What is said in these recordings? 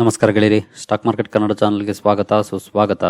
ನಮಸ್ಕಾರ ಗೆಳೆಯರಿ. Stock market Kannada ಚಾನಲ್ಗೆ ಸ್ವಾಗತ, ಸುಸ್ವಾಗತ.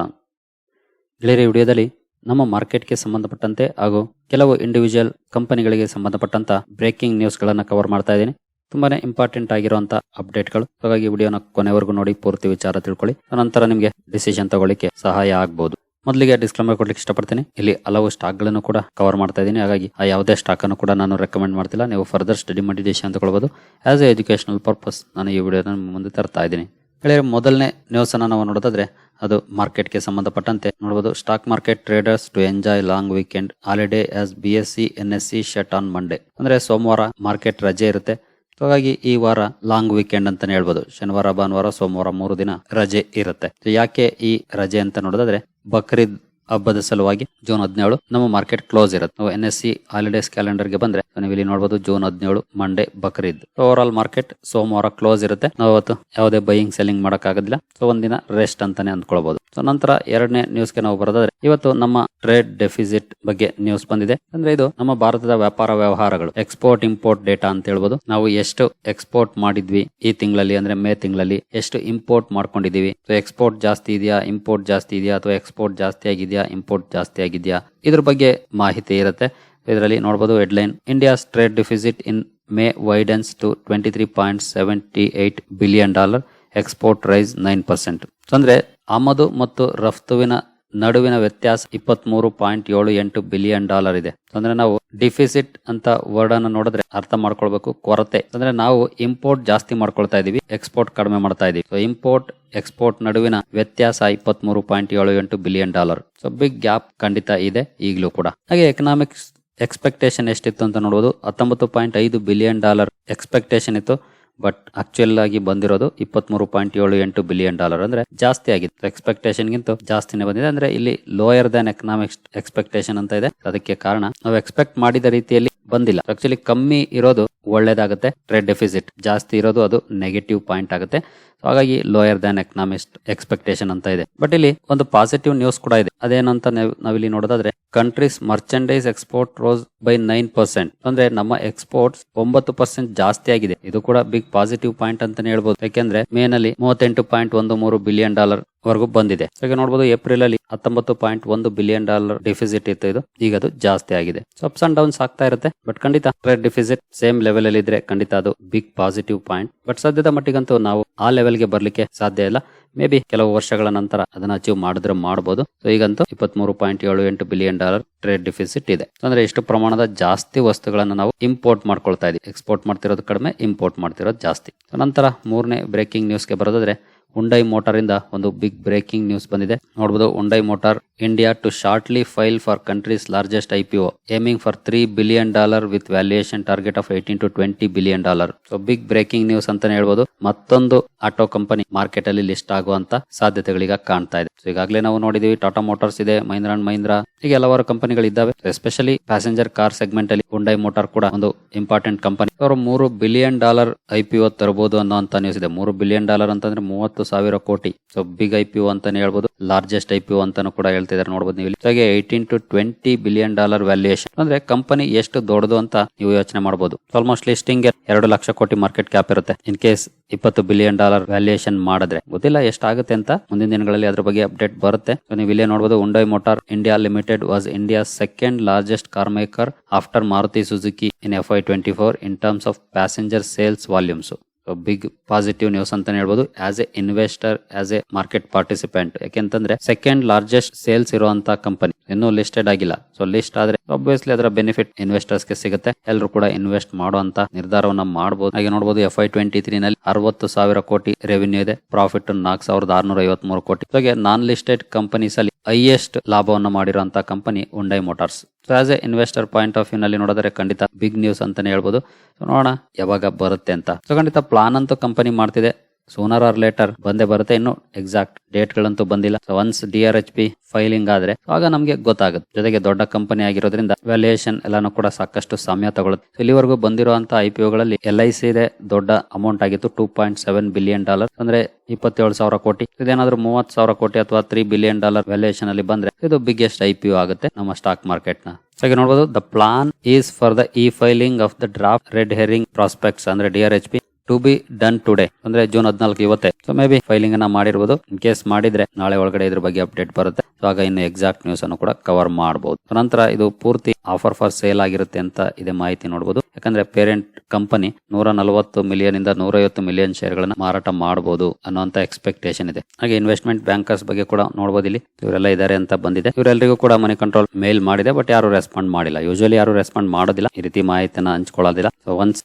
ಗೆಳೆಯರಿ, ವಿಡಿಯೋದಲ್ಲಿ ನಮ್ಮ ಮಾರ್ಕೆಟ್ಗೆ ಸಂಬಂಧಪಟ್ಟಂತೆ ಹಾಗೂ ಕೆಲವು ಇಂಡಿವಿಜುವಲ್ ಕಂಪನಿಗಳಿಗೆ ಸಂಬಂಧಪಟ್ಟಂತ ಬ್ರೇಕಿಂಗ್ ನ್ಯೂಸ್ಗಳನ್ನು ಕವರ್ ಮಾಡ್ತಾ ಇದ್ದೀನಿ. ತುಂಬಾನೇ ಇಂಪಾರ್ಟೆಂಟ್ ಆಗಿರುವಂತಹ ಅಪ್ಡೇಟ್ಗಳು ಹಾಗಾಗಿ ವಿಡಿಯೋನ ಕೊನೆವರೆಗೂ ನೋಡಿ, ಪೂರ್ತಿ ವಿಚಾರ ತಿಳ್ಕೊಳ್ಳಿ. ನಂತರ ನಿಮಗೆ ಡಿಸಿಷನ್ ತಗೊಳ್ಳಿಕ್ಕೆ ಸಹಾಯ ಆಗಬಹುದು ಮೊದಲಿಗೆ ಡಿಸ್ಕ್ಲೈಮರ್ ಕೊಡ್ಲಿಕ್ಕೆ ಇಷ್ಟಪಡ್ತೀನಿ. ಇಲ್ಲಿ ಹಲವು ಸ್ಟಾಕ್ಗಳನ್ನು ಕೂಡ ಕವರ್ ಮಾಡ್ತಾ ಇದ್ದೀನಿ. ಹಾಗಾಗಿ ಆ ಯಾವುದೇ ಸ್ಟಾಕ್ ಅನ್ನು ಕೂಡ ನಾನು ರೆಕಮೆಂಡ್ ಮಾಡ್ತಿಲ್ಲ. ನೀವು ಫರ್ದರ್ ಸ್ಟಡಿ ಮಾಡಿ ಡಿಸಿಷನ್ ತಗೊಳ್ಬಹುದು ಆಸ್ ಎ ಎಜುಕೇಶನಲ್ ಪರ್ಪಸ್ ನಾನು ಈ ವಿಡಿಯೋನ ಮುಂದೆ ತರ್ತಾ ಇದ್ದೀನಿ. ಗೆಳೆಯರೆ, ಮೊದಲನೇ ನ್ಯೂಸ್ ಅನ್ನ ನಾವು ನೋಡೋದಾದ್ರೆ ಅದು ಮಾರ್ಕೆಟ್ಗೆ ಸಂಬಂಧಪಟ್ಟಂತೆ. ನೋಡಬಹುದು stock market traders to enjoy long weekend holiday as B S E N S E shut on Monday ಅಂದ್ರೆ ಸೋಮವಾರ ಮಾರ್ಕೆಟ್ ರಜೆ ಇರುತ್ತೆ. ಹಾಗಾಗಿ ಈ ವಾರ ಲಾಂಗ್ ವೀಕೆಂಡ್ ಅಂತಾನೆ ಹೇಳ್ಬೋದು. ಶನಿವಾರ, ಭಾನುವಾರ, ಸೋಮವಾರ ಮೂರು ದಿನ ರಜೆ ಇರುತ್ತೆ. ಯಾಕೆ ಈ ರಜೆ ಅಂತ ನೋಡೋದಾದ್ರೆ, ಬಕ್ರೀದ್ ಹಬ್ಬದ ಸಲುವಾಗಿ ಜೂನ್ ಹದಿನೇಳು ನಮ್ಮ ಮಾರ್ಕೆಟ್ ಕ್ಲೋಸ್ ಇರುತ್ತೆ. ನಾವು ಎನ್ ಎಸ್ ಸಿ ಹಾಲಿಡೇಸ್ ಕ್ಯಾಲೆಂಡರ್ಗೆ ನೀವು ಇಲ್ಲಿ ನೋಡಬಹುದು ಜೂನ್ ಹದಿನೇಳು Monday Bakrid. Over all market ಸೋಮವಾರ ಕ್ಲೋಸ್ ಇರುತ್ತೆ. ನಾವು ಅವತ್ತು ಯಾವುದೇ ಬೈಯಿಂಗ್ ಸೆಲ್ಲಿಂಗ್ ಮಾಡಕ್ ಆಗುದಿಲ್ಲ ಸೊ ಒಂದಿನ ರೆಸ್ಟ್ ಅಂತಾನೆ ಅಂದ್ಕೊಳ್ಬಹುದು ಸೊ ನಂತರ ಎರಡನೇ ನ್ಯೂಸ್ಗೆ ನಾವು ಬರೋದಾದ್ರೆ, ಇವತ್ತು ನಮ್ಮ ಟ್ರೇಡ್ ಡೆಫಿಸಿಟ್ ಬಗ್ಗೆ ನ್ಯೂಸ್ ಬಂದಿದೆ. ಅಂದ್ರೆ ಇದು ನಮ್ಮ ಭಾರತದ ವ್ಯಾಪಾರ ವ್ಯವಹಾರಗಳು. ಎಕ್ಸ್ಪೋರ್ಟ್ ಇಂಪೋರ್ಟ್ ಡೇಟಾ ಅಂತ ಹೇಳ್ಬೋದು. ನಾವು ಎಷ್ಟು ಎಕ್ಸ್ಪೋರ್ಟ್ ಮಾಡಿದ್ವಿ ಈ ತಿಂಗಳಲ್ಲಿ, ಅಂದ್ರೆ ಮೇ ತಿಂಗಳಲ್ಲಿ, ಎಷ್ಟು ಇಂಪೋರ್ಟ್ ಮಾಡ್ಕೊಂಡಿದೀವಿ ಸೊ ಎಕ್ಸ್ಪೋರ್ಟ್ ಜಾಸ್ತಿ ಇದೆಯಾ ಇಂಪೋರ್ಟ್ ಜಾಸ್ತಿ ಇದೆಯಾ, ಅಥವಾ ಎಕ್ಸ್ಪೋರ್ಟ್ ಜಾಸ್ತಿ ಆಗಿದೆಯಾ ಇಂಪೋರ್ಟ್ ಜಾಸ್ತಿ ಆಗಿದೆಯಾ ಇದ್ರ ಬಗ್ಗೆ ಮಾಹಿತಿ ಇರುತ್ತೆ. ಇದರಲ್ಲಿ ನೋಡಬಹುದು headline India's trade deficit in May widens to twenty three point seventy eight billion dollar export rise nine percent. ಅಂದ್ರೆ ಆಮದು ಮತ್ತು ರಫ್ತುವಿನ ನಡುವಿನ ವ್ಯತ್ಯಾಸ ಇಪ್ಪತ್ಮೂರು ಪಾಯಿಂಟ್ ಏಳು ಎಂಟು ಬಿಲಿಯನ್ ಡಾಲರ್ ಇದೆ. ಅಂದ್ರೆ ನಾವು ಡಿಫಿಸಿಟ್ ಅಂತ ವರ್ಡ್ ಅನ್ನು ನೋಡಿದ್ರೆ ಅರ್ಥ ಮಾಡ್ಕೊಳ್ಬೇಕು ಕೊರತೆ. ಅಂದ್ರೆ ನಾವು ಇಂಪೋರ್ಟ್ ಜಾಸ್ತಿ ಮಾಡ್ಕೊಳ್ತಾ ಇದೀವಿ, ಎಕ್ಸ್ಪೋರ್ಟ್ ಕಡಿಮೆ ಮಾಡ್ತಾ ಇದೀವಿ. ಸೊ ಇಂಪೋರ್ಟ್, ಎಕ್ಸ್ಪೋರ್ಟ್ ನಡುವಿನ ವ್ಯತ್ಯಾಸ ಇಪ್ಪತ್ಮೂರು ಪಾಯಿಂಟ್ ಏಳು ಎಂಟು billion dollar so big gap ಖಂಡಿತ ಇದೆ ಈಗಲೂ ಕೂಡ. ಹಾಗೆ ಎಕನಾಮಿಕ್ಸ್ ಎಕ್ಸ್ಪೆಕ್ಟೇಷನ್ ಎಷ್ಟಿತ್ತು ಅಂತ ನೋಡ್ಬೋದು. ಹತ್ತೊಂಬತ್ತು ಪಾಯಿಂಟ್ ಐದು ಬಿಲಿಯನ್ ಡಾಲರ್ ಎಕ್ಸ್ಪೆಕ್ಟೇಷನ್ ಇತ್ತು. ಬಟ್ ಆಕ್ಚುಯಲ್ ಆಗಿ ಬಂದಿರೋದು ಇಪ್ಪತ್ಮೂರು ಪಾಯಿಂಟ್ ಏಳು ಎಂಟು ಬಿಲಿಯನ್ ಡಾಲರ್ ಅಂದ್ರೆ ಜಾಸ್ತಿ ಆಗಿತ್ತು ಎಕ್ಸ್ಪೆಕ್ಟೇಷನ್ ಗಿಂತ ಜಾಸ್ತಿನೇ ಬಂದಿದೆ. ಅಂದ್ರೆ ಇಲ್ಲಿ ಲೋಯರ್ ದನ್ ಎಕನಾಮಿಕ್ಸ್ ಎಕ್ಸ್ಪೆಕ್ಟೇಷನ್ ಅಂತ ಇದೆ. ಅದಕ್ಕೆ ಕಾರಣ ನಾವು ಎಕ್ಸ್ಪೆಕ್ಟ್ ಮಾಡಿದ ರೀತಿಯಲ್ಲಿ ಬಂದಿಲ್ಲ. ಆಕ್ಚುಲಿ ಕಮ್ಮಿ ಇರೋದು ಒಳ್ಳೇದಾಗುತ್ತೆ. ಟ್ರೇಡ್ ಡೆಫಿಸಿಟ್ ಜಾಸ್ತಿ ಇರೋದು ಅದು ನೆಗೆಟಿವ್ ಪಾಯಿಂಟ್ ಆಗುತ್ತೆ. ಹಾಗಾಗಿ ಲೋಯರ್ ದ್ಯಾನ್ ಎಕನಾಮಿಸ್ಟ್ ಎಕ್ಸ್ಪೆಕ್ಟೇಷನ್ ಅಂತ ಇದೆ. ಬಟ್ ಇಲ್ಲಿ ಒಂದು ಪಾಸಿಟಿವ್ ನ್ಯೂಸ್ ಕೂಡ ಇದೆ. ಅದೇನಂತ ನಾವ್- ನಾವಿಲ್ಲಿ ನೋಡೋದಾದ್ರೆ countries merchandise export rose by nine percent ಅಂದ್ರೆ ನಮ್ಮ ಎಕ್ಸ್ಪೋರ್ಟ್ಸ್ ಒಂಬತ್ತು ಪರ್ಸೆಂಟ್ ಜಾಸ್ತಿ ಆಗಿದೆ. ಇದು ಕೂಡ ಬಿಗ್ ಪಾಸಿಟಿವ್ ಪಾಯಿಂಟ್ ಅಂತಾನೆ ಹೇಳ್ಬೋದು. ಯಾಕೆಂದ್ರೆ ಮೇ ನಲ್ಲಿ ಮೂವತ್ತೆಂಟು ಪಾಯಿಂಟ್ ಒಂದು ಮೂರು ಬಿಲಿಯನ್ ಡಾಲರ್ ವರೆಗೂ ಬಂದಿದೆ. ಈಗ ನೋಡಬಹುದು ಏಪ್ರಿಲ್ ಅಲ್ಲಿ ಹತ್ತೊಂಬತ್ತು ಪಾಯಿಂಟ್ ಒಂದು ಬಿಲಿಯನ್ ಡಾಲರ್ ಡಿಫಿಸಿಟ್ ಇತ್ತು ಇದು. ಈಗ ಅದು ಜಾಸ್ತಿ ಆಗಿದೆ. ಸೊ ಅಪ್ಸ್ ಅಂಡ್ ಡೌನ್ಸ್ ಆಗ್ತಾ ಇರುತ್ತೆ. ಬಟ್ ಖಂಡಿತ ಟ್ರೇಡ್ ಡಿಫಿಸಿಟ್ ಸೇಮ್ ಲೆವೆಲ್ ಅಲ್ಲಿ ಇದ್ರೆ ಖಂಡಿತ ಅದು ಬಿಗ್ ಪಾಸಿಟಿವ್ ಪಾಯಿಂಟ್ ಬಟ್ ಸದ್ಯದ ಮಟ್ಟಿಗಂತೂ ನಾವು ಆ ಲೆವೆಲ್ಗೆ ಬರ್ಲಿಕ್ಕೆ ಸಾಧ್ಯ ಇಲ್ಲ. ಮೇ ಬಿ ಕೆಲವು ವರ್ಷಗಳ ನಂತರ ಅದನ್ನ ಅಚೀವ್ ಮಾಡಿದ್ರೆ ಮಾಡಬಹುದು ಸೊ ಈಗಂತೂ ಇಪ್ಪತ್ಮೂರು ಪಾಯಿಂಟ್ ಏಳು ಎಂಟು ಬಿಲಿಯನ್ ಡಾಲರ್ ಟ್ರೇಡ್ ಡಿಫಿಸಿಟ್ ಇದೆ. ಅಂದ್ರೆ ಎಷ್ಟು ಪ್ರಮಾಣದ ಜಾಸ್ತಿ ವಸ್ತುಗಳನ್ನ ನಾವು ಇಂಪೋರ್ಟ್ ಮಾಡ್ಕೊಳ್ತಾ ಇದೀವಿ. ಎಕ್ಸ್ಪೋರ್ಟ್ ಮಾಡ್ತಿರೋದು ಕಡಿಮೆ ಇಂಪೋರ್ಟ್ ಮಾಡ್ತಿರೋದು ಜಾಸ್ತಿ. ನಂತರ ಮೂರನೇ ಬ್ರೇಕಿಂಗ್ ನ್ಯೂಸ್ಗೆ ಬರೋದಾದ್ರೆ ಉಂಡೈ ಮೋಟಾರ್ ಇಂದ ಒಂದು ಬಿಗ್ ಬ್ರೇಕಿಂಗ್ ನ್ಯೂಸ್ ಬಂದಿದೆ. ನೋಡಬಹುದು Hyundai motor India to shortly file for countries largest IPO aiming for three billion dollar with valuation target of eighteen to twenty billion dollar so big breaking news ಅಂತಾನೆ ಹೇಳ್ಬೋದು. ಮತ್ತೊಂದು auto company market ಅಲ್ಲಿ list ಆಗುವಂತ ಸಾಧ್ಯತೆಗಳೀಗ ಕಾಣ್ತಾ ಇದೆ. So ಈಗಾಗಲೇ ನಾವು ನೋಡಿದೀವಿ ಟಾಟಾ ಮೋಟಾರ್ಸ್ ಇದೆ ಮಹೀಂದ್ರ ಅಂಡ್ ಮಹೀಂದ್ರ ಹೀಗೆ ಹಲವಾರು ಕಂಪನಿಗಳಿದ್ದಾವೆ ಎಸ್ಪೆಷಲಿ ಪ್ಯಾಸೆಂಜರ್ ಕಾರ್ ಸೆಗ್ಮೆಂಟ್ ಅಲ್ಲಿ ಹುಂಡೈ ಮೋಟಾರ್ ಕೂಡ ಒಂದು ಇಂಪಾರ್ಟೆಂಟ್ ಕಂಪನಿ ಅವರು ಮೂರು ಬಿಲಿಯನ್ ಡಾಲರ್ ಐಪಿಒ ತರಬಹುದು ಅನ್ನೋಂತ ನ್ಯೂಸ್ ಇದೆ ಮೂರು ಬಿಲಿಯನ್ ಡಾಲರ್ ಅಂತಂದ್ರೆ ಮೂವತ್ತು ಸಾವಿರ ಕೋಟಿ. ಸೊ ಬಿಗ್ ಐಪಿಒ ಅಂತಾನೆ ಹೇಳ್ಬೋದು. ಲಾರ್ಜೆಸ್ಟ್ ಐಪಿಒ ಅಂತಾನು ಕೂಡ ಹೇಳ್ತಿದ್ದಾರೆ ನೋಡಬಹುದು ನೀವು. ಹಾಗೆ eighteen to twenty billion dollar valuation ಅಂದ್ರೆ ಕಂಪನಿ ಎಷ್ಟು ದೊಡ್ಡದು ಅಂತ ನೀವು ಯೋಚನೆ ಮಾಡಬಹುದು ಆಲ್ಮೋಸ್ಟ್ ಲಿಸ್ಟಿಂಗ್ ಎರಡು ಲಕ್ಷ ಕೋಟಿ ಮಾರ್ಕೆಟ್ ಕ್ಯಾಪ್ ಇರುತ್ತೆ. ಇನ್ ಕೇಸ್ ಇಪ್ಪತ್ತು ಬಿಲಿಯನ್ ಡಾಲರ್ ವ್ಯಾಲ್ಯೂಯೇಷನ್ ಮಾಡಿದ್ರೆ. ಗೊತ್ತಿಲ್ಲ ಎಷ್ಟಾಗುತ್ತೆ ಅಂತ ಮುಂದಿನ ದಿನಗಳಲ್ಲಿ ಅದ್ರ ಬಗ್ಗೆ ಅಪ್ಡೇಟ್ ಬರುತ್ತೆ. ನೀವು ಇಲ್ಲೇ ನೋಡಬಹುದು Hyundai motor India limited was India second largest car maker after Maruti Suzuki in F Y twenty four in terms of passenger sales volumes big positive news ಅಂತಾನೆ ಹೇಳ್ಬೋದು. As a investor as a market participant ಯಾಕೆಂತಂದ್ರೆ second largest sales ಇರುವಂತಹ company ಇನ್ನೂ listed ಆಗಿಲ್ಲ. So list ಆದ್ರೆ obviously ಅದರ benefit ಇನ್ವೆಸ್ಟರ್ಸ್ಗೆ ಸಿಗುತ್ತೆ. ಎಲ್ಲರೂ ಕೂಡ ಇನ್ವೆಸ್ಟ್ ಮಾಡುವಂತ ನಿರ್ಧಾರವನ್ನ ಮಾಡಬಹುದು ಹಾಗೆ ನೋಡಬಹುದು ಎಫ್ ಐ ಟ್ವೆಂಟಿ ತ್ರೀ ನಲ್ಲಿ ಅರವತ್ತು ಸಾವಿರ ಕೋಟಿ ರೆವಿನ್ಯೂ ಇದೆ. ಪ್ರಾಫಿಟ್ ನಾಲ್ಕು ಸಾವಿರದ ಆರ್ನೂರ ಐವತ್ ಮೂರು ಕೋಟಿ ಹಾಗೆ ನಾನ್ ಲಿಸ್ಟೆಡ್ ಕಂಪನೀಸ್ ಅಲ್ಲಿ ಹೈಯೆಸ್ಟ್ ಲಾಭವನ್ನು ಮಾಡಿರುವಂತಹ company Hyundai motors so as a investor point of view ನಲ್ಲಿ ನೋಡಿದ್ರೆ ಖಂಡಿತ ಬಿಗ್ ನ್ಯೂಸ್ ಅಂತಾನೆ ಹೇಳ್ಬೋದು. ನೋಡೋಣ ಯಾವಾಗ ಬರುತ್ತೆ ಅಂತ. ಸೊ ಖಂಡಿತ ಪ್ಲಾನ್ ಅಂತೂ ಕಂಪನಿ ಮಾಡ್ತಿದೆ. ಸೋನರ್ ಆರ್ ಲೇಟರ್ ಬಂದೇ ಬರುತ್ತೆ. ಇನ್ನು ಎಕ್ಸಾಕ್ಟ್ ಡೇಟ್ ಗಳಂತೂ ಬಂದಿಲ್ಲ. So once D R H P filing ಆದ್ರೆ ಆಗ ನಮಗೆ ಗೊತ್ತಾಗುತ್ತೆ. ಜೊತೆಗೆ ದೊಡ್ಡ ಕಂಪನಿ ಆಗಿರೋದ್ರಿಂದ ವ್ಯಾಲ್ಯೂಯೇಷನ್ ಎಲ್ಲಾನು ಕೂಡ ಸಾಕಷ್ಟು ಸಮಯ ತಗೊಳ್ಳುತ್ತೆ ಇಲ್ಲಿವರೆಗೂ ಬಂದಿರುವಂತಹ ಐ ಪಿ ಗಳಲ್ಲಿ ಎಲ್ ಐ ಸಿ ಇದೆ. ದೊಡ್ಡ ಅಮೌಂಟ್ ಆಗಿತ್ತು two point seven billion dollar ಅಂದ್ರೆ ಇಪ್ಪತ್ತೇಳು ಸಾವಿರ ಕೋಟಿ. ಇದೇನಾದ್ರೂ ಮೂವತ್ತು ಸಾವಿರ ಕೋಟಿ ಅಥವಾ ತ್ರೀ ಬಿಲಿಯನ್ ಡಾಲರ್ ವ್ಯಾಲ್ಯೂಯೇಷನ್ ಅಲ್ಲಿ ಬಂದ್ರೆ ಇದು ಬಿಗ್ಗೆಸ್ಟ್ ಐ ಆಗುತ್ತೆ ನಮ್ಮ ಸ್ಟಾಕ್ ಮಾರ್ಕೆಟ್ನ. ಹಾಗೆ ನೋಡಬಹುದು the plan is for the E filing of the draft red herring prospectus ಅಂದ್ರೆ D R H P to be done today ಅಂದ್ರೆ ಜೂನ್ ಹದಿನಾಲ್ಕು ಇವತ್ತೇ. ಸೊ ಮೇ ಬಿ ಫೈಲಿಂಗ್ ಅನ್ನ ಮಾಡಿರ್ಬೋದು. ಇನ್ ಕೇಸ್ ಮಾಡಿದ್ರೆ ನಾಳೆ ಒಳಗಡೆ ಇದ್ರ ಬಗ್ಗೆ ಅಪ್ಡೇಟ್ ಬರುತ್ತೆ. ಸೊ ಆಗ ಇನ್ನು ಎಕ್ಸಾಕ್ಟ್ ನ್ಯೂಸ್ ಅನ್ನು ಕೂಡ ಕವರ್ ಮಾಡಬಹುದು ನಂತರ ಇದು ಪೂರ್ತಿ ಆಫರ್ ಫಾರ್ ಸೇಲ್ ಆಗಿರುತ್ತೆ ಅಂತ ಇದೆ ಮಾಹಿತಿ ನೋಡಬಹುದು ಯಾಕಂದ್ರೆ ಪೇರೆಂಟ್ ಕಂಪನಿ ನೂರ ನಲವತ್ತು ಮಿಲಿಯನ್ ಇಂದ ನೂರೈವತ್ತು ಮಿಲಿಯನ್ ಶೇರ್ ಗಳನ್ನ ಮಾರಾಟ ಮಾಡಬಹುದು ಅನ್ನುವಂತ ಎಕ್ಸ್ಪೆಕ್ಟೇಷನ್ ಇದೆ. ಹಾಗೆ ಇನ್ವೆಸ್ಟ್ಮೆಂಟ್ ಬ್ಯಾಂಕರ್ಸ್ ಬಗ್ಗೆ ಕೂಡ ನೋಡಬಹುದು ಇಲ್ಲಿ. ಇವರೆಲ್ಲ ಇದ್ದಾರೆ ಅಂತ ಬಂದಿದೆ. ಇವರೆಲ್ಲರಿಗೂ ಕೂಡ ಮನಿ ಕಂಟ್ರೋಲ್ ಮೇಲ್ ಮಾಡಿದೆ ಬಟ್ ಯಾರು ರೆಸ್ಪಾಂಡ್ ಮಾಡಿಲ್ಲ. ಯೂಶಲಿ ಯಾರು ರೆಸ್ಪಾಂಡ್ ಮಾಡೋದಿಲ್ಲ. ಈ ರೀತಿ ಮಾಹಿತಿಯನ್ನ ಹಂಚ್ಕೊಳ್ಳೋದಿಲ್ಲ. ಸೊ ಒನ್ಸ್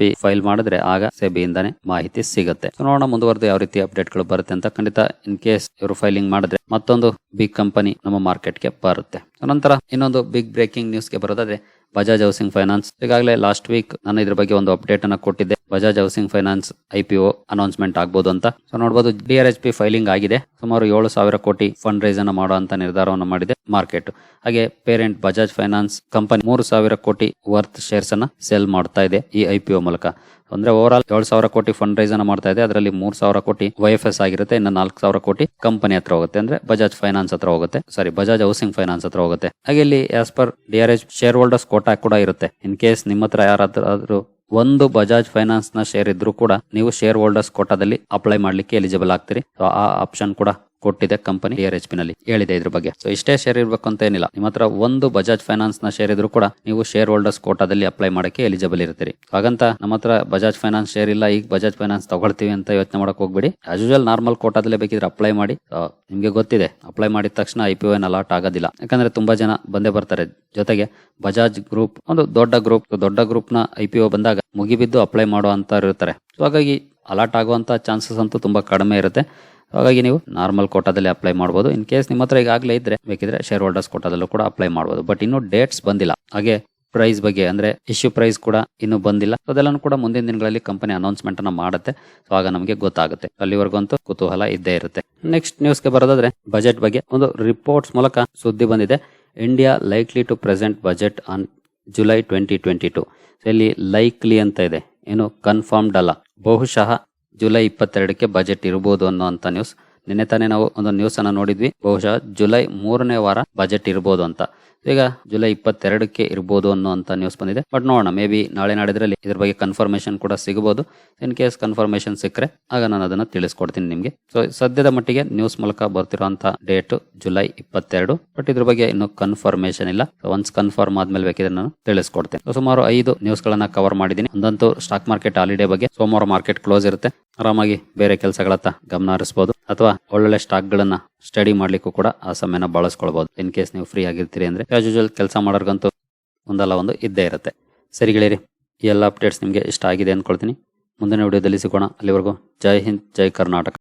ಡಿ ಫೈಲ್ ಮಾಡಿದ್ರೆ ಆಗ ಸೆಬಿಯಿಂದಾನೆ ಮಾಹಿತಿ ಸಿಗುತ್ತೆ. ನೋಡೋಣ ಮುಂದುವರೆದು ಯಾವ ರೀತಿ ಅಪ್ಡೇಟ್ಗಳು ಬರುತ್ತೆ ಅಂತ ಖಂಡಿತ ಇನ್ ಕೇಸ್ ಇವರು ಫೈಲಿಂಗ್ ಮಾಡಿದ್ರೆ ಮತ್ತೊಂದು ಬಿಗ್ ಕಂಪನಿ ನಮ್ಮ ಮಾರ್ಕೆಟ್ಗೆ ಬರುತ್ತೆ. ನಂತರ ಇನ್ನೊಂದು ಬಿಗ್ ಬ್ರೇಕಿಂಗ್ ನ್ಯೂಸ್ಗೆ ಬರೋದಾದ್ರೆ ಬಜಾಜ್ ಹೌಸಿಂಗ್ ಫೈನಾನ್ಸ್ ಈಗಾಗಲೇ ಲಾಸ್ಟ್ ವೀಕ್ ನಾನು ಇದ್ರ ಬಗ್ಗೆ ಒಂದು ಅಪ್ಡೇಟ್ ಅನ್ನ ಕೊಟ್ಟಿದ್ದೆ. Bajaj housing finance I P announcement ಆಗ್ಬೋದು ಅಂತ. ಸೊ ನೋಡಬಹುದು D R H P filing ಆಗಿದೆ. ಸುಮಾರು ಏಳು ಸಾವಿರ ಕೋಟಿ ಫಂಡ್ ರೈಸ್ ಅನ್ನ ಅಂತ ನಿರ್ಧಾರವನ್ನು ಮಾಡಿದೆ ಮಾರ್ಕೆಟ್ ಹಾಗೆ ಪೇರೆಂಟ್ ಬಜಾಜ್ ಫೈನಾನ್ಸ್ ಕಂಪನಿ ಮೂರು ಸಾವಿರ ಕೋಟಿ ವರ್ತ್ ಶೇರ್ಸ್ ಅನ್ನ ಸೆಲ್ ಮಾಡ್ತಾ ಇದೆ ಈ ಐ ಮೂಲಕ. ಅಂದ್ರೆ ಓವರ್ ಆಲ್ ಏಳು ಸಾವಿರ ಕೋಟಿ ಫಂಡ್ ರೈಸ್ ಅನ್ನ ಮಾಡ್ತಾ ಇದೆ. ಅದರಲ್ಲಿ ಮೂರ್ ಸಾವಿರ ಕೋಟಿ ವೈ ಎಫ್ ಎಸ್ ಆಗಿರುತ್ತೆ. ಇನ್ನು ನಾಲ್ಕು ಸಾವಿರ ಕೋಟಿ ಕಂಪನಿ ಹತ್ರ ಹೋಗುತ್ತೆ. ಅಂದ್ರೆ ಬಜಾಜ್ ಫೈನಾನ್ಸ್ ಹತ್ರ ಹೋಗುತ್ತೆ. ಸಾರಿ ಬಜಾಜ್ ಹೌಸಿಂಗ್ ಫೈನಾನ್ಸ್ ಹತ್ರ ಹೋಗುತ್ತೆ. ಹಾಗೆ ಇಲ್ಲಿ as per D R H shareholders Kota ಕೂಡ ಇರುತ್ತೆ. ಇನ್ ಕೇಸ್ ನಿಮ್ಮ ಹತ್ರ ಯಾರಾದ್ರೂ ಒಂದು ಬಜಾಜ್ ಫೈನಾನ್ಸ್ನ ಶೇರ್ ಇದ್ರೂ ಕೂಡ ನೀವು ಶೇರ್ ಹೋಲ್ಡರ್ಸ್ ಕೋಟಾದಲ್ಲಿ ಅಪ್ಲೈ ಮಾಡ್ಲಿಕ್ಕೆ ಎಲಿಜಿಬಲ್ ಆಗ್ತೀರಿ. ಆ ಆಪ್ಷನ್ ಕೂಡ ಕೊಟ್ಟಿದೆ ಕಂಪನಿ ಆರ್ ಎಚ್ ಪಿ ನಲ್ಲಿ ಹೇಳಿದೆ ಇದ್ರ ಬಗ್ಗೆ. ಸೊ ಇಷ್ಟೇ ಶೇರ್ ಇರಬೇಕು ಅಂತ ಏನಿಲ್ಲ. ನಿಮ್ಮ ಹತ್ರ ಒಂದು ಬಜಾಜ್ ಫೈನಾನ್ಸ್ನ ಶೇರ್ ಇದ್ರು ಕೂಡ ನೀವು ಶೇರ್ ಹೋಲ್ಡರ್ಸ್ ಕೋಟಾದಲ್ಲಿ ಅಪ್ಲೈ ಮಾಡಕ್ಕೆ ಎಲಿಜಿಬಲ್ ಇರ್ತೀರಿ. ಹಾಗಂತ ನಮ್ಮ ಹತ್ರ ಬಜಾಜ್ ಫೈನಾನ್ಸ್ ಶೇರ್ ಇಲ್ಲ. ಈಗ ಬಜಾಜ್ ಫೈನಾನ್ಸ್ ತಗೊಳ್ತೀವಿ ಅಂತ ಯೋಚನೆ ಮಾಡಕ್ ಹೋಗ್ಬೇಡಿ. ಆಸ್ ಯೂಶಲ್ ನಾರ್ಮಲ್ ಕೋಟಾದಲ್ಲಿ ಬೇಕಿದ್ರೆ ಅಪ್ಲೈ ಮಾಡಿ. ನಿಮಗೆ ಗೊತ್ತಿದೆ. ಅಪ್ಲೈ ಮಾಡಿದ ತಕ್ಷಣ ಐ ಪಿ ಎನ್ ಅಲಾಟ್ ಆಗೋದಿಲ್ಲ. ಯಾಕಂದ್ರೆ ತುಂಬಾ ಜನ ಬಂದೇ ಬರ್ತಾರೆ. ಜೊತೆಗೆ ಬಜಾಜ್ ಗ್ರೂಪ್ ಒಂದು ದೊಡ್ಡ ಗ್ರೂಪ್ ದೊಡ್ಡ ಗ್ರೂಪ್ನ ಐ ಪಿ ಒ ಬಂದಾಗ ಮುಗಿಬಿದ್ದು ಅಪ್ಲೈ ಮಾಡುವಂತ ಇರ್ತಾರೆ. ಸೊ ಹಾಗಾಗಿ ಅಲಾಟ್ ಆಗುವಂತ ಚಾನ್ಸಸ್ ಅಂತೂ ತುಂಬಾ ಕಡಿಮೆ ಇರುತ್ತೆ. ಹಾಗಾಗಿ ನೀವು ನಾರ್ಮಲ್ ಕೋಟಾದಲ್ಲಿ ಅಪ್ಲೈ ಮಾಡಬಹುದು ಇನ್ ಕೇಸ್ ನಿಮ್ಮ ಹತ್ರ ಈಗಾಗಲೇ ಇದ್ರೆ, ಬೇಕಿದ್ರೆ ಶೇರ್ ಹೋಲ್ಡರ್ಸ್ ಕೋಟಾದಲ್ಲೂ ಕೂಡ ಅಪ್ಲೈ ಮಾಡಬಹುದು ಬಟ್ ಇನ್ನು ಡೇಟ್ಸ್ ಬಂದಿಲ್ಲ. ಹಾಗೆ ಪ್ರೈಸ್ ಬಗ್ಗೆ ಅಂದ್ರೆ ಇಶ್ಯೂ ಪ್ರೈಸ್ ಕೂಡ ಇನ್ನು ಬಂದಿಲ್ಲ. ಅದೆಲ್ಲನೂ ಕೂಡ ಮುಂದಿನ ದಿನಗಳಲ್ಲಿ ಕಂಪನಿ ಅನೌನ್ಸ್ಮೆಂಟ್ ಅನ್ನ ಮಾಡುತ್ತೆ. ಸೊ ಆಗ ನಮಗೆ ಗೊತ್ತಾಗುತ್ತೆ. ಅಲ್ಲಿವರೆಗಂತೂ ಕುತೂಹಲ ಇದ್ದೇ ಇರುತ್ತೆ. ನೆಕ್ಸ್ಟ್ ನ್ಯೂಸ್ಗೆ ಬರೋದಾದ್ರೆ ಬಜೆಟ್ ಬಗ್ಗೆ ಒಂದು ರಿಪೋರ್ಟ್ಸ್ ಮೂಲಕ ಸುದ್ದಿ ಬಂದಿದೆ. India likely to present budget on July twenty twenty two ಇಲ್ಲಿ ಲೈಕ್ಲಿ ಅಂತ ಇದೆ. ಏನು ಕನ್ಫರ್ಮ್ಡ್ ಅಲ್ಲ. ಬಹುಶಃ ಜುಲೈ ಇಪ್ಪತ್ತೆರಡಕ್ಕೆ ಬಜೆಟ್ ಇರಬಹುದು ಅನ್ನುವಂತ ನ್ಯೂಸ್ ನಿನ್ನೆ ತಾನೇ ನಾವು ಒಂದು ನ್ಯೂಸ್ ಅನ್ನ ನೋಡಿದ್ವಿ. ಬಹುಶಃ ಜುಲೈ ಮೂರನೇ ವಾರ ಬಜೆಟ್ ಇರಬಹುದು ಅಂತ. ಈಗ ಜುಲೈ ಇಪ್ಪತ್ತೆರಡಕ್ಕೆ ಇರ್ಬೋದು ಅನ್ನುವಂಥ ನ್ಯೂಸ್ ಬಂದಿದೆ. ಬಟ್ ನೋಡೋಣ ಮೇ ಬಿ ನಾಳೆ ನಾಡಿದ್ರಲ್ಲಿ ಇದ್ರ ಬಗ್ಗೆ ಕನ್ಫರ್ಮೇಶನ್ ಕೂಡ ಸಿಗಬಹುದು. ಇನ್ ಕೇಸ್ ಕನ್ಫರ್ಮೇಶನ್ ಸಿಕ್ಕರೆ, ಆಗ ನಾನು ಅದನ್ನ ತಿಳಿಸ್ಕೊಡ್ತೀನಿ ನಿಮಗೆ. ಸೊ ಸದ್ಯದ ಮಟ್ಟಿಗೆ ನ್ಯೂಸ್ ಮೂಲಕ ಬರ್ತಿರುವಂತ ಡೇಟ್ ಜುಲೈ ಇಪ್ಪತ್ತೆರಡು. ಬಟ್ ಇದ್ರ ಬಗ್ಗೆ ಇನ್ನು ಕನ್ಫರ್ಮೇಶನ್ ಇಲ್ಲ. ಒನ್ಸ್ ಕನ್ಫರ್ಮ್ ಆದ್ಮೇಲೆ ಬೇಕಿದ್ರೆ ನಾನು ತಿಳಿಸ್ಕೊಡ್ತೀನಿ. ಸುಮಾರು ಐದು ನ್ಯೂಸ್ ಗಳನ್ನ ಕವರ್ ಮಾಡಿದ್ದೀನಿ. ಒಂದಂತೂ ಸ್ಟಾಕ್ ಮಾರ್ಕೆಟ್ ಹಾಲಿಡೇ ಬಗ್ಗೆ ಸೋಮವಾರ ಮಾರ್ಕೆಟ್ ಕ್ಲೋಸ್ ಇರುತ್ತೆ. ಆರಾಮಾಗಿ ಬೇರೆ ಕೆಲಸಗಳತ್ತ ಗಮನ ಹರಿಸಬಹುದು ಅಥವಾ ಒಳ್ಳೊಳ್ಳೆ ಸ್ಟಾಕ್ ಗಳನ್ನ ಸ್ಟಡಿ ಮಾಡ್ಲಿಕ್ಕೂ ಕೂಡ ಆ ಸಮಯನ ಬಳಸ್ಕೊಳ್ಬಹುದು ಇನ್ ಕೇಸ್ ನೀವು ಫ್ರೀ ಆಗಿರ್ತೀರಿ ಅಂದ್ರೆ ಆಸ್ ಯೂಶುವಲ್ ಕೆಲಸ ಮಾಡೋರ್ಗಂತೂ ಒಂದಲ್ಲ ಒಂದು ಇದ್ದೇ ಇರುತ್ತೆ. ಸರಿ ಗೆಳೆಯರಿ, ಈ ಎಲ್ಲ ಅಪ್ಡೇಟ್ಸ್ ನಿಮಗೆ ಇಷ್ಟ ಆಗಿದೆ ಅಂದ್ಕೊಳ್ತೀನಿ ಮುಂದಿನ ವಿಡಿಯೋದಲ್ಲಿ ಸಿಗೋಣ. ಅಲ್ಲಿವರೆಗೂ ಜೈ ಹಿಂದ್, ಜೈ ಕರ್ನಾಟಕ.